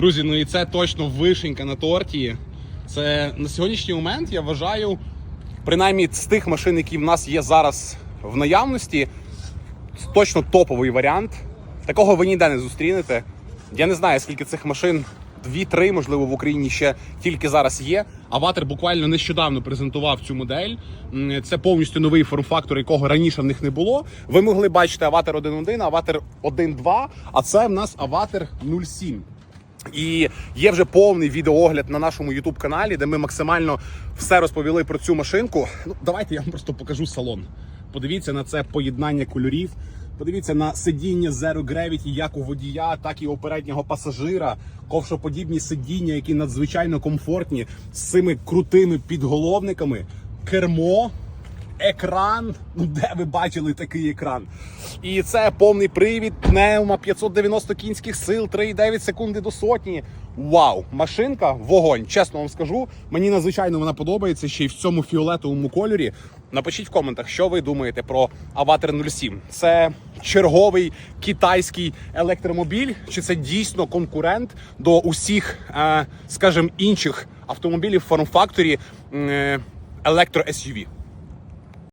Друзі, ну і це точно вишенька на торті. Це на сьогоднішній момент я вважаю, принаймні з тих машин, які в нас є зараз в наявності, точно топовий варіант. Такого ви ніде не зустрінете. Я не знаю, скільки цих машин. Дві-три, можливо, в Україні ще тільки зараз є. Аватар буквально нещодавно презентував цю модель. Це повністю новий форм-фактор, якого раніше в них не було. Ви могли бачити Аватар 1.1, Аватар 1.2, а це в нас Аватар 0.7. І є вже повний відеоогляд на нашому youtube каналі, де ми максимально все розповіли про цю машинку. Ну, давайте я вам просто покажу салон. Подивіться на це поєднання кольорів. Подивіться на сидіння Zero Gravity як у водія, так і у переднього пасажира. Ковшоподібні сидіння, які надзвичайно комфортні з цими крутими підголовниками. Кермо, екран. Ну, де ви бачили такий екран? І це повний привід, пневма, 590 кінських сил, 3,9 секунди до сотні. Вау! Машинка, вогонь. Чесно вам скажу. Мені надзвичайно вона подобається ще й в цьому фіолетовому кольорі. Напишіть в коментах, що ви думаєте про Аватар 07. Це черговий китайський електромобіль, чи це дійсно конкурент до усіх, е, скажімо, інших автомобілів форм-факторі е, електро-SUV?